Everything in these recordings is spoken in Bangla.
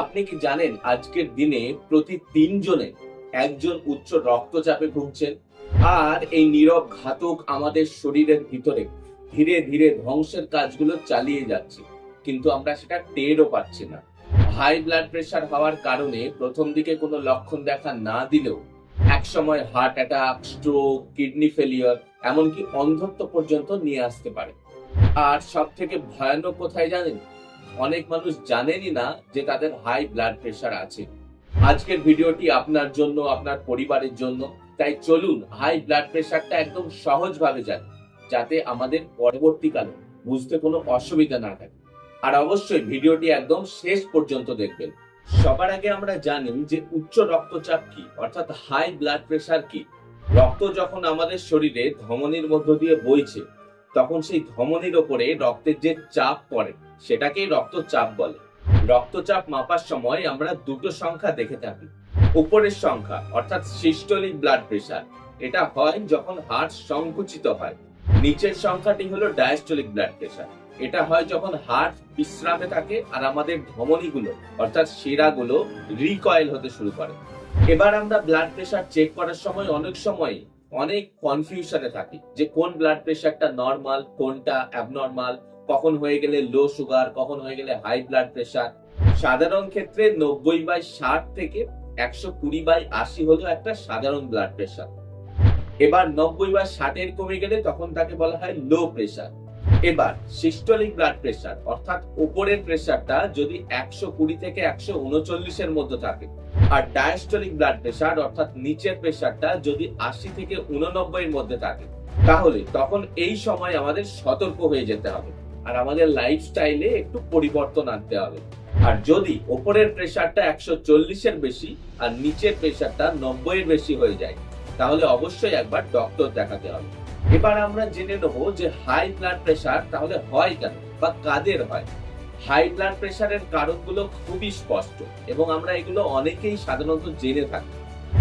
আপনি কি জানেন আজকের দিনে প্রতি তিনজনে একজন উচ্চ রক্তচাপে ভুগছেন? আর এই নীরব ঘাতক আমাদের শরীরের ভিতরে ধীরে ধীরে ধ্বংসের কাজগুলো চালিয়ে যাচ্ছে। কিন্তু আমরা সেটা টেরও পাচ্ছি না। হাই ব্লাড প্রেশার হওয়ার কারণে প্রথম দিকে কোনো লক্ষণ দেখা না দিলেও একসময় heart attack, stroke, kidney failure এমনকি অন্ধত্ব পর্যন্ত নিয়ে আসতে পারে। আর সব থেকে ভয়ানক কোথায় জানেন? অনেক মানুষ জানেনই না যে তাদের হাই ব্লাড প্রেশার আছে। আজকের ভিডিওটি আপনার জন্য, আপনার পরিবারের জন্য। তাই চলুন হাই ব্লাড প্রেশারটা একদম সহজভাবে জানি যাতে আমাদের পরবর্তীকালে বুঝতে কোনো অসুবিধা না থাকে। আর অবশ্যই ভিডিওটি একদম শেষ পর্যন্ত দেখবেন। সবার আগে আমরা জানি যে উচ্চ রক্তচাপ কি, অর্থাৎ হাই ব্লাড প্রেশার কি। রক্ত যখন আমাদের শরীরে ধমনির মধ্য দিয়ে বইছে তখন সেই ধমনির ওপরে রক্তের যে চাপ পড়ে, সেটাকেই রক্তচাপ বলে। রক্তচাপ মাপার সময় আমরা দুটো সংখ্যা দেখে থাকি। উপরের সংখ্যা, অর্থাৎ সিস্টোলিক ব্লাড প্রেশার এটা হয় যখন হার্ট সংকুচিত হয়। নিচের সংখ্যাটি হলো ডায়াস্টোলিক ব্লাড প্রেশার এটা হয় যখন হার্ট বিশ্রামে থাকে আর আমাদের ধমনীগুলো, অর্থাৎ শিরাগুলো রিকয়েল হতে শুরু করে। এবার আমরা ব্লাড প্রেশার চেক করার সময় অনেক সময় অনেক কনফিউশনে থাকি যে কোন ব্লাড প্রেশারটা নর্মাল কোনটা অ্যাবনর্মাল কখন হয়ে গেলে লো সুগার কখন হয়ে গেলে হাই ব্লাড প্রেশার সাধারণ ক্ষেত্রে নব্বই বাই ষাট থেকে একশো কুড়ি বাই আশি হলো একটা সাধারণ ব্লাড প্রেশার এবার নব্বই বা ষাটের কমে গেলে তখন তাকে বলা হয় লো প্রেশার এবার সিস্টোলিক ব্লাড প্রেশার অর্থাৎ উপরের প্রেশারটা যদি একশো কুড়ি থেকে একশো উনচল্লিশের মধ্যে থাকে, আর ডায়াস্টোলিক ব্লাড প্রেশার অর্থাৎ নিচের প্রেশারটা যদি আশি থেকে উননব্বই মধ্যে থাকে, তাহলে তখন এই সময় আমাদের সতর্ক হয়ে যেতে হবে, আর আমাদের লাইফস্টাইলে একটু পরিবর্তন আনতে হবে। আর যদি ওপরের প্রেশারটা একশো চল্লিশের বেশি, আর নিচের প্রেশারটা নব্বই এর বেশি হয়ে যায়, তাহলে অবশ্যই একবার ডক্টর দেখাতে হবে। এবার আমরা জেনে নেব যে হাই ব্লাড প্রেশার তাহলে হয় কেন বা কাদের হয়? হাই ব্লাড প্রেশারের কারণগুলো খুবই স্পষ্ট এবং আমরা এগুলো অনেকেই সাধারণত জেনে থাকি।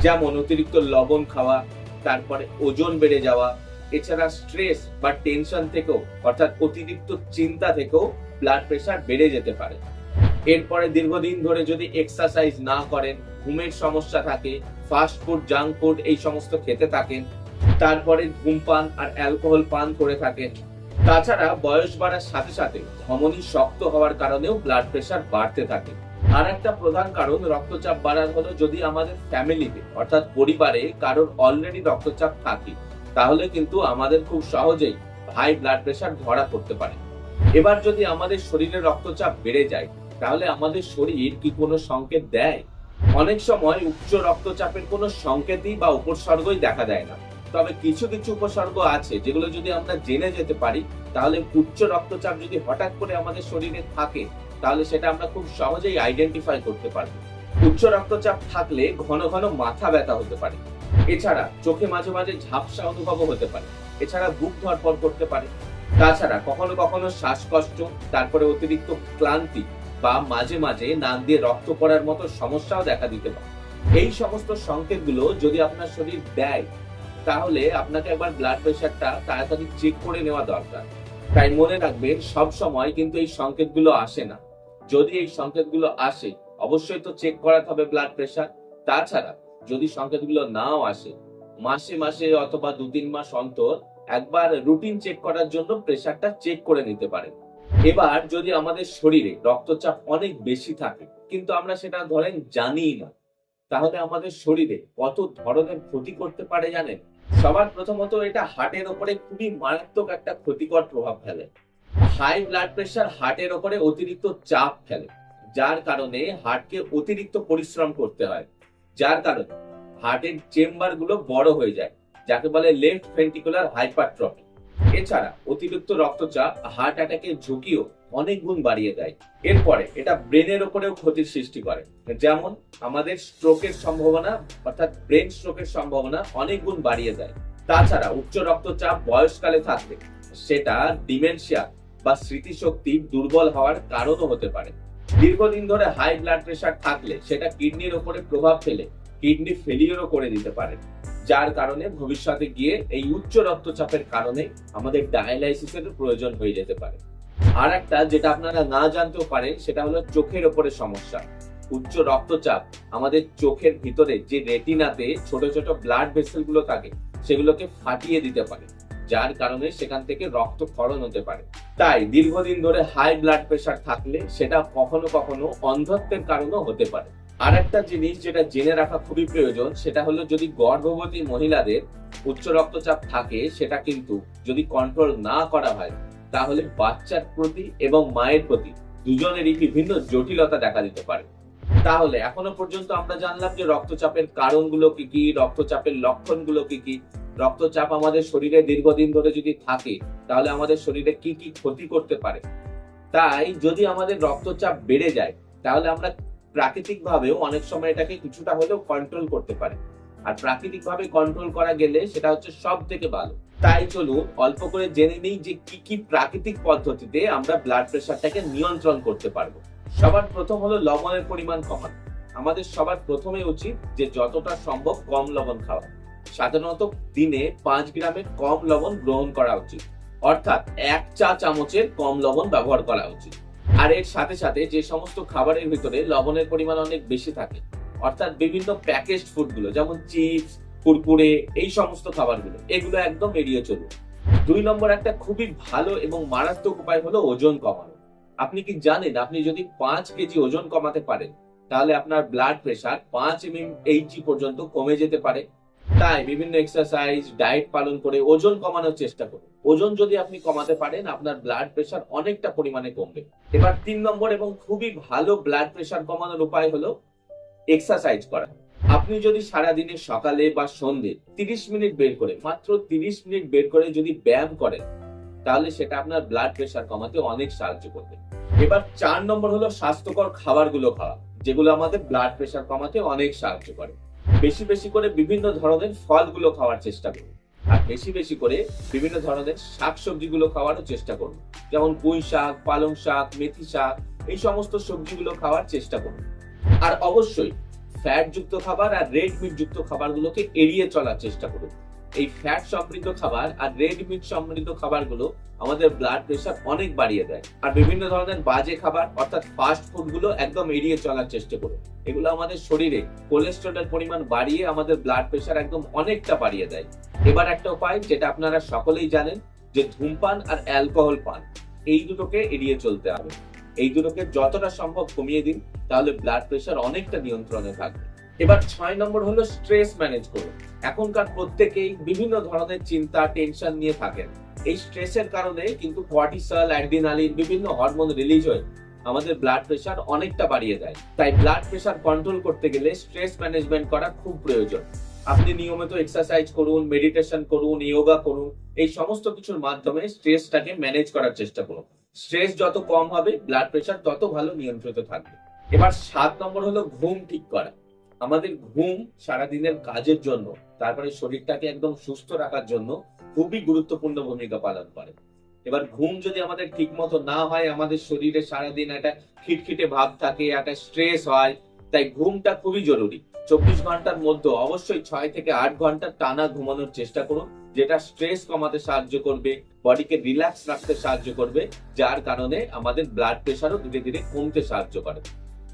যেমন অতিরিক্ত লবণ খাওয়া, তারপরে ওজন বেড়ে যাওয়া, এছাড়া স্ট্রেস বা টেনশন থেকেও, অর্থাৎ অতিরিক্ত চিন্তা থেকেও ব্লাড প্রেশার বেড়ে যেতে পারে। এরপরে দীর্ঘদিন ধরে যদি এক্সারসাইজ না করেন, ঘুমের সমস্যা থাকে ফাস্ট ফুড জাঙ্ক ফুড এই সমস্ত খেতে থাকেন তারপরে ধূমপান আর অ্যালকোহল পান করে থাকেন। তাছাড়া বয়স বাড়ার সাথে সাথে ধমনী শক্ত হওয়ার কারণেও ব্লাড প্রেশার বাড়তে থাকে। আর একটা প্রধান কারণ, রক্তচাপ বাড়ার হলো যদি আমাদের ফ্যামিলিতে অর্থাৎ পরিবারে কারোর অলরেডি রক্তচাপ থাকে, তাহলে কিন্তু আমাদের খুব সহজেই হাই ব্লাড প্রেশার ধরা পড়তে পারে। এবার যদি আমাদের শরীরে রক্তচাপ বেড়ে যায়, তাহলে আমাদের শরীর কি কোনো সংকেত দেয়? অনেক সময় উচ্চ রক্তচাপের কোনো সংকেতই বা উপসর্গই দেখা দেয় না। তবে কিছু কিছু উপসর্গ আছে যেগুলো যদি আমরা জেনে যেতে পারি, তাহলে উচ্চ রক্তচাপ যদি হঠাৎ করে আমাদের শরীরে থাকে, তাহলে সেটা আমরা খুব সহজেই আইডেন্টিফাই করতে পারব। উচ্চ রক্তচাপ থাকলে ঘন ঘন মাথা ব্যথা হতে পারে। এছাড়া চোখে মাঝে মাঝে ঝাপসা অনুভবও হতে পারে। এছাড়া বুক ধরপড় করতে পারে। তাছাড়া কখনো কখনো শ্বাসকষ্ট, তারপরে অতিরিক্ত ক্লান্তি বা মাঝে মাঝে নাক দিয়ে রক্ত পড়ার মতো সমস্যাও দেখা দিতে পারে। এই সমস্ত সংকেতগুলো যদি আপনার শরীর দেয় তাহলে আপনাকে একবার ব্লাড প্রেশারটা তাড়াতাড়ি চেক করে নেওয়া দরকার। তাই মনে রাখবেন, সব সময় কিন্তু এই সংকেতগুলো আসে না। যদি এই সংকেতগুলো আসে, অবশ্যই তো চেক করাতে হবে ব্লাড প্রেশার তাছাড়া যদি সংকেতগুলো নাও আসে, মাসে মাসে অথবা দু তিন মাস অন্তর একবার রুটিন চেক করার জন্য প্রেশারটা চেক করে নিতে পারেন। এবার যদি আমাদের শরীরে রক্তচাপ অনেক বেশি থাকে, কিন্তু আমরা সেটা ধরেন জানি না, তাহলে আমাদের শরীরে কত ধরনের ক্ষতি করতে পারে জানেন? সবার প্রথমত এটা হার্টের ওপরে খুবই মারাত্মক একটা ক্ষতিকর প্রভাব ফেলে। হাই ব্লাড প্রেশার হার্টের ওপরে অতিরিক্ত চাপ ফেলে, যার কারণে হার্টকে অতিরিক্ত পরিশ্রম করতে হয়। যার কারণে হার্টের চেম্বারগুলো বড় হয়ে যায়, যাকে বলে লেফট ভেন্টিকুলার হাইপারট্রফি এছাড়া অতিরিক্ত রক্তচাপ হার্ট অ্যাটাকের ঝুঁকিও অনেক গুণ বাড়িয়ে দেয়। এরপরে এটা ব্রেনের ওপরেও ক্ষতির সৃষ্টি করে। যেমন আমাদের স্ট্রোকের সম্ভাবনা, অর্থাৎ ব্রেন স্ট্রোকের সম্ভাবনা অনেক গুণ বাড়িয়ে দেয়। তাছাড়া উচ্চ রক্তচাপ বয়সকালে থাকলে সেটা ডিমেনশিয়া বা স্মৃতিশক্তি দুর্বল হওয়ার কারণও হতে পারে। দীর্ঘদিন ধরে হাই ব্লাড প্রেশার থাকলে সেটা কিডনির ওপরে প্রভাব ফেলে কিডনি ফেলিওরও করে দিতে পারে। যার কারণে ভবিষ্যতে গিয়ে এই উচ্চ রক্তচাপের কারণে আমাদের ডায়ালাইসিসের প্রয়োজন হয়ে যেতে পারে। আর একটা যেটা আপনারা না জানতেও পারেন, সেটা হলো চোখের ওপরে সমস্যা। উচ্চ রক্তচাপ আমাদের চোখের ভিতরে যে রেটিনাতে ছোট ছোট ব্লাড ভেসেলগুলো থাকে, সেগুলোকে ফাটিয়ে দিতে পারে, যার কারণে সেখান থেকে রক্ত ক্ষরণ হতে পারে। তাই দীর্ঘদিন ধরে হাই ব্লাড প্রেশার থাকলে সেটা কখনো কখনো অন্ধত্বের কারণও হতে পারে। আর একটা জিনিস যেটা জেনে রাখা খুবই প্রয়োজন, সেটা হলো যদি গর্ভবতী মহিলাদের উচ্চ রক্তচাপ থাকে, সেটা কিন্তু যদি কন্ট্রোল না করা হয় তাহলে বাচ্চার প্রতি এবং মায়ের প্রতি দুজনেরই বিভিন্ন জটিলতা দেখা দিতে পারে? তাহলে এখনও পর্যন্ত আমরা জানলাম যে রক্তচাপের কারণগুলো কি কি, রক্তচাপের লক্ষণগুলো কি কি? রক্তচাপ আমাদের শরীরে দীর্ঘদিন ধরে যদি থাকে, তাহলে আমাদের শরীরে কি কি ক্ষতি করতে পারে? তাই যদি আমাদের রক্তচাপ বেড়ে যায়, তাহলে আমরা প্রাকৃতিক ভাবেও অনেক সময় এটাকে কিছুটা হলেও কন্ট্রোল করতে পারি। আর প্রাকৃতিক ভাবে কন্ট্রোল করা গেলে সেটা হচ্ছে সব থেকে ভালো। তাই চলুন অল্প করে জেনে নিই যে কি কি প্রাকৃতিক পদ্ধতিতে আমরা ব্লাড প্রেশারটাকে নিয়ন্ত্রণ করতে পারব। সবার প্রথম হলো লবণের পরিমাণ কমানো। আমাদের সবার প্রথমে উচিত যে যতটা সম্ভব কম লবণ খাওয়া। সাধারণত দিনে পাঁচ গ্রামের কম লবণ গ্রহণ করা উচিত। অর্থাৎ এক চা চামচের কম লবণ ব্যবহার করা উচিত। আর এর সাথে সাথে যে সমস্ত খাবারের ভিতরে লবণের পরিমাণ অনেক বেশি থাকে অর্থাৎ বিভিন্ন প্যাকেজড ফুডগুলো যেমন চিপস কুরকুরে, এই সমস্ত খাবারগুলো, এগুলো একদম এড়িয়ে চলুন। দুই নম্বর একটা খুবই ভালো এবং মারাত্মক উপায় হলো ওজন কমানো। আপনি কি জানেন, আপনি যদি পাঁচ কেজি ওজন কমাতে পারেন, তাহলে আপনার ব্লাড প্রেশার পাঁচ এমএম এইচজি পর্যন্ত কমে যেতে পারে। তাই বিভিন্ন এক্সারসাইজ ডায়েট পালন করে ওজন কমানোর চেষ্টা করুন। ওজন যদি আপনি কমাতে পারেন, আপনার ব্লাড প্রেশার অনেকটা পরিমাণে কমবে। এবার তিন নম্বর এবং খুবই ভালো ব্লাড প্রেশার কমানোর উপায় হলো এক্সারসাইজ করা আপনি যদি সারাদিনে সকালে বা সন্ধে তিরিশ মিনিট বের করে, মাত্র তিরিশ মিনিট বের করে যদি ব্যায়াম করেন, তাহলে সেটা আপনার ব্লাড প্রেশার কমাতে অনেক সাহায্য করবে। এবার চার নম্বর হলো স্বাস্থ্যকর খাবারগুলো খাওয়া, যেগুলো আমাদের ব্লাড প্রেশার কমাতে অনেক সাহায্য করে। বেশি বেশি করে বিভিন্ন ধরনের ফলগুলো খাওয়ার চেষ্টা করুন। আর বেশি বেশি করে বিভিন্ন ধরনের শাকসবজিগুলো খাওয়ারও চেষ্টা করুন। যেমন পুঁই শাক, পালং শাক, মেথি শাক, এই সমস্ত সবজিগুলো খাওয়ার চেষ্টা করুন। আর অবশ্যই ফ্যাট যুক্ত খাবার আর রেড মিট যুক্ত খাবারগুলোকে এড়িয়ে চলার চেষ্টা করুন। এই ফ্যাট সমৃদ্ধ খাবার আর রেড মিট সমৃদ্ধ খাবারগুলো আমাদের ব্লাড প্রেশার অনেক বাড়িয়ে দেয়। আর বিভিন্ন ধরনের বাজে খাবার অর্থাৎ ফাস্ট ফুডগুলো একদম এড়িয়ে চলার চেষ্টা করুন। এগুলো আমাদের শরীরে কোলেস্ট্রলের পরিমাণ বাড়িয়ে আমাদের ব্লাড প্রেশার একদম অনেকটা বাড়িয়ে দেয়। এবার একটা উপায় যেটা আপনারা সকলেই জানেন যে ধূমপান আর অ্যালকোহল পান, এই দুটোকে এড়িয়ে চলতে হবে। এই দুটোকে যতটা সম্ভব কমিয়ে দিন। তাহলে ব্লাড প্রেশার অনেকটা নিয়ন্ত্রণে থাকবে। এবার ছয় নম্বর হলো স্ট্রেস ম্যানেজ করুন। এখনকার প্রত্যেকেই বিভিন্ন ধরনের চিন্তা টেনশন নিয়ে থাকেন। এই স্ট্রেসের কারণে কিন্তু বিভিন্ন হরমোন রিলিজ হয়ে আমাদের ব্লাড প্রেশার অনেকটা বাড়িয়ে দেয়। তাই ব্লাড প্রেশার কন্ট্রোল করতে গেলে স্ট্রেস ম্যানেজমেন্ট করা খুব প্রয়োজন। আপনি নিয়মিত এক্সারসাইজ করুন মেডিটেশন করুন যোগা করুন, এই সমস্ত কিছুর মাধ্যমে স্ট্রেসটাকে ম্যানেজ করার চেষ্টা করুন। স্ট্রেস যত কম হবে ব্লাড প্রেশার তত ভালো নিয়ন্ত্রিত থাকবে। এবার সাত নম্বর হলো ঘুম ঠিক করা। আমাদের ঘুম সারাদিনের কাজের জন্য, তারপরে শরীরটাকে একদম সুস্থ রাখার জন্য খুবই গুরুত্বপূর্ণ ভূমিকা পালন করে। এবার ঘুম যদি আমাদের ঠিক মতো না হয়, আমাদের শরীরে সারাদিন একটা খিটখিটে ভাব থাকে, একটা স্ট্রেস হয়, তাই ঘুমটা খুবই জরুরি। চব্বিশ ঘণ্টার মধ্যে অবশ্যই ছয় থেকে আট ঘণ্টা টানা ঘুমানোর চেষ্টা করুন, যেটা স্ট্রেস কমাতে সাহায্য করবে বডিকে রিল্যাক্স রাখতে সাহায্য করবে, যার কারণে আমাদের ব্লাড প্রেশারও ধীরে ধীরে কমতে সাহায্য করে।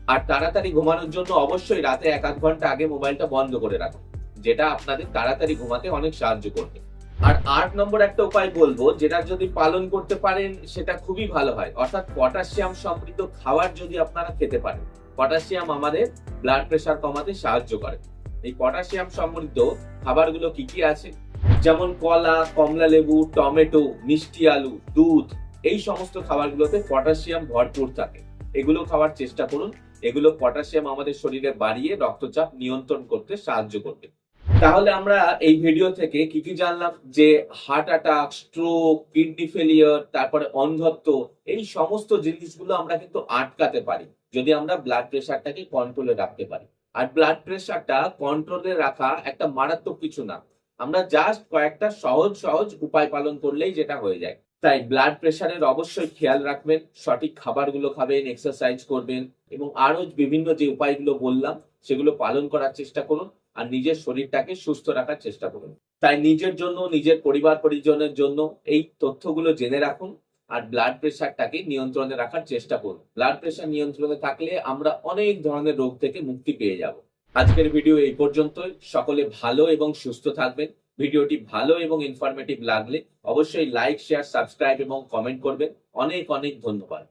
আর তাড়াতাড়ি ঘুমানোর জন্য অবশ্যই রাতে এক আধ ঘণ্টা আগে মোবাইলটা বন্ধ করে রাখুন যেটা আপনাদের তাড়াতাড়ি ঘুমাতে অনেক সাহায্য করবে। আর আট নম্বর একটা উপায় বলব, যেটা যদি পালন করতে পারেন, সেটা খুবই ভালো হয়। অর্থাৎ পটাশিয়াম সমৃদ্ধ খাবার যদি আপনারা খেতে পারেন, পটাশিয়াম আমাদের ব্লাড প্রেশার কমাতে সাহায্য করে। এই পটাশিয়াম সমৃদ্ধ খাবারগুলো কি কি আছে? যেমন কলা, কমলা লেবু, টমেটো, মিষ্টি আলু, দুধ, এই সমস্ত খাবারগুলোতে পটাশিয়াম ভরপুর থাকে। এগুলো খাওয়ার চেষ্টা করুন। এগুলো পটাশিয়াম আমাদের শরীরে বাড়িয়ে রক্তচাপ নিয়ন্ত্রণ করতে সাহায্য করবে। তাহলে আমরা এই ভিডিও থেকে কি কি জানলাম? যে heart attack stroke kidney failure তারপরে অন্ধত্ব, এই সমস্ত জিনিসগুলো আমরা কিন্তু আটকাতে পারি, যদি আমরা ব্লাড প্রেশারটাকে কন্ট্রোলে রাখতে পারি। আর ব্লাড প্রেশারটা কন্ট্রোলে রাখা একটা মারাত্মক কিছু না। আমরা জাস্ট কয়েকটা সহজ সহজ উপায় পালন করলেই যেটা হয়ে যায়। তাই ব্লাড প্রেশারের অবশ্যই খেয়াল রাখবেন, সঠিক খাবারগুলো খাবেন এক্সারসাইজ করবেন এবং আরও বিভিন্ন যে উপায়গুলো বললাম, সেগুলো পালন করার চেষ্টা করুন আর নিজের শরীরটাকে সুস্থ রাখার চেষ্টা করুন। তাই নিজের জন্য, নিজের পরিবার পরিজনের জন্য এই তথ্যগুলো জেনে রাখুন আর ব্লাড প্রেশারটাকে নিয়ন্ত্রণে রাখার চেষ্টা করুন। ব্লাড প্রেশার নিয়ন্ত্রণে থাকলে আমরা অনেক ধরনের রোগ থেকে মুক্তি পেয়ে যাব। আজকের ভিডিও এই পর্যন্তই। সকলে ভালো এবং সুস্থ থাকবেন। ভিডিওটি ভালো এবং ইনফরমেটিভ লাগলে অবশ্যই লাইক শেয়ার সাবস্ক্রাইব এবং কমেন্ট করবেন। অনেক অনেক ধন্যবাদ।